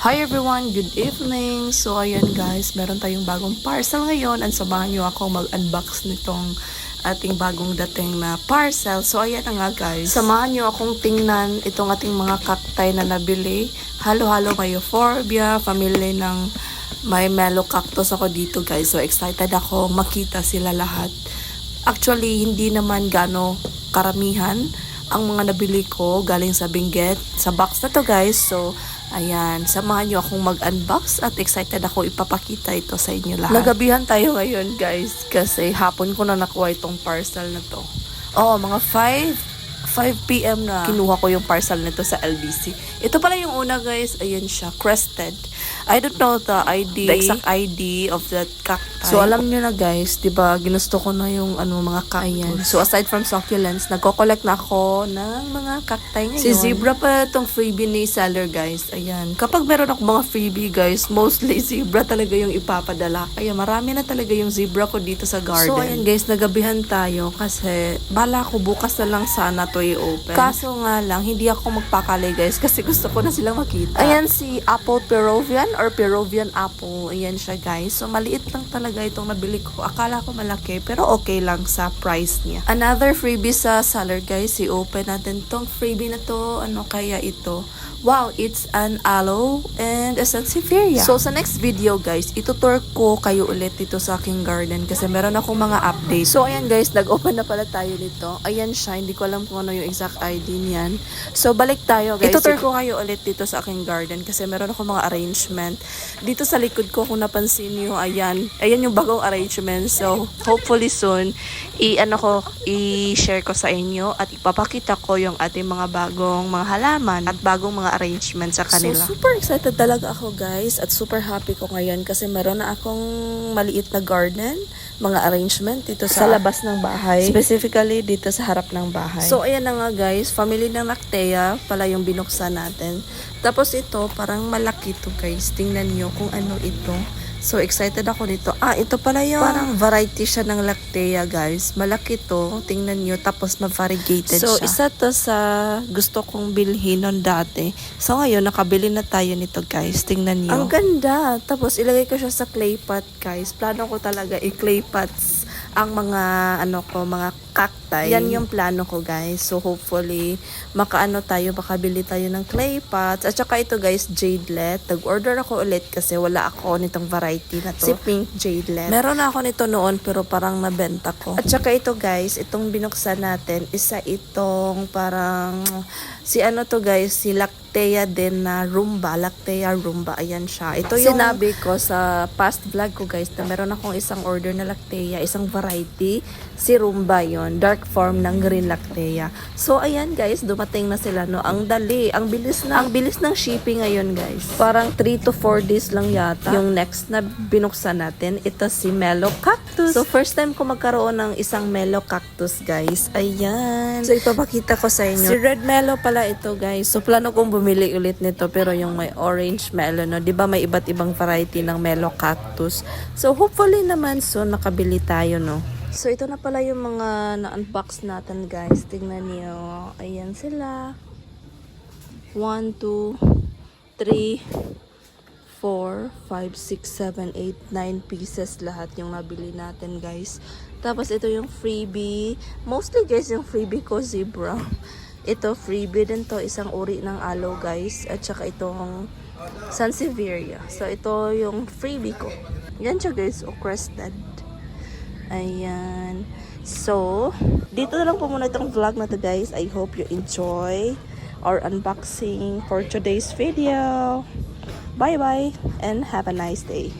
Hi everyone, good evening. So ayan guys, meron tayong bagong parcel ngayon and samahan nyo ako mag-unbox nitong ating bagong dating na parcel. So ayan na nga guys, samahan nyo akong tingnan itong ating mga cacti na nabili. Halo-halo may euphorbia, family ng may mellow cactus ako dito guys. So excited ako makita sila lahat. Actually, hindi naman gano karamihan ang mga nabili ko galing sa Benguet. Sa box na to guys. So, ayan. Samahan nyo akong mag-unbox at excited ako ipapakita ito sa inyo lahat. Nagabihan tayo ngayon guys kasi hapon ko na nakuha itong parcel na to. Oo, mga 5 5 p.m. na kinuha ko yung parcel nito sa LBC. Ito pala yung una guys, ayan siya, crested. I don't know the ID, the exact ID of that cacti. So alam nyo na guys, 'di ba, ginusto ko na yung ano mga kayan. So aside from succulents, nagko-collect na ako ng mga cacti ngayon. Si Zebra pa tong freebie ni seller guys. Ayan. Kapag meron ako mga freebie guys, mostly zebra talaga yung ipapadala. Kaya marami na talaga yung zebra ko dito sa garden. So ayan guys, nagabihan tayo kasi bala ko bukas na lang sana to i-open. Kaso nga lang, hindi ako magpakali guys kasi gusto ko na silang makita. Ayan si Apple Peruvian or Peruvian Apple. Ayan siya guys. So maliit lang talaga itong nabili ko. Akala ko malaki pero okay lang sa price niya. Another freebie sa seller guys. I-open natin tong freebie na to. Ano kaya ito? Wow, it's an aloe and a sansevieria. So, sa next video, guys, itutur ko kayo ulit dito sa aking garden kasi meron akong mga updates. So, ayan guys, nag-open na pala tayo nito. Ayan siya, hindi ko alam kung ano yung exact ID niyan. So, balik tayo, guys. Itutur ko kayo ulit dito sa aking garden kasi meron akong mga arrangement. Dito sa likod ko, kung napansin niyo, ayan, ayan yung bagong arrangement. So, hopefully soon, i-ano ko, i-share ko sa inyo at ipapakita ko yung ating mga bagong mga halaman at bagong mga arrangement sa kanila. So, super excited talaga ako guys at super happy ko ngayon kasi meron na akong maliit na garden, mga arrangement dito sa, sa labas ng bahay. Specifically dito sa harap ng bahay. So, ayan na nga guys, family ng Lactea pala yung binuksan natin. Tapos ito, parang malaki to guys. Tingnan nyo kung ano ito. So, excited ako nito. Ah, ito pala yung parang variety siya ng lactea, guys. Malaki to. Tingnan nyo. Tapos, ma-variegated So, siya. isa to sa gusto kong bilhin nun dati. So, ngayon, nakabili na tayo nito, guys. Tingnan nyo. Ang ganda. Tapos, ilagay ko siya sa clay pot, guys. Plano ko talaga i-clay pots ang mga, ano ko, mga cacti. Yan yung plano ko, guys. So, hopefully, makaano tayo, makabili tayo ng clay pots. At saka ito, guys, jadelet. Nag-order ako ulit kasi wala ako nitong variety na to. Si pink jadelet. Meron na ako nito noon, pero parang nabenta ko. At saka ito, guys, itong binuksan natin, isa itong parang, si ano to, guys, si Lactea din na Rumba. Lactea Rumba. Ayan siya. Ito yung sinabi ko sa past vlog ko, guys, na meron akong isang order na Lactea, isang variety. Si Rumba yon dark form ng green Lactea. So, ayan, guys, dumating na sila, no? Ang dali. Ang bilis na. Ang bilis ng shipping ngayon, guys. Parang 3 to 4 days lang yata. Yung next na binuksan natin, ito si Mellow Cactus. So, first time ko magkaroon ng isang Mellow Cactus, guys. Ayan. So, ipapakita ko sa inyo. Si Red Mellow pala ito, guys. So, plano kong bumili ulit nito, pero yung may orange mellow, no? Di ba may iba't ibang variety ng Mellow Cactus? So, hopefully naman soon makabili tayo, no? So, ito na pala yung mga na-unbox natin, guys. Tingnan niyo. Ayan sila. 1, 2, 3, 4, 5, 6, 7, 8, 9 pieces lahat yung nabili natin, guys. Tapos, ito yung freebie. Mostly, guys, yung freebie ko, zebra. Ito, freebie din to. Isang uri ng aloe, guys. At saka itong Sansevieria. So, ito yung freebie ko. Yan siya, guys. O, crested. Ayan. So, dito na lang po muna itong vlog na to guys. I hope you enjoy our unboxing for today's video. Bye-bye and have a nice day.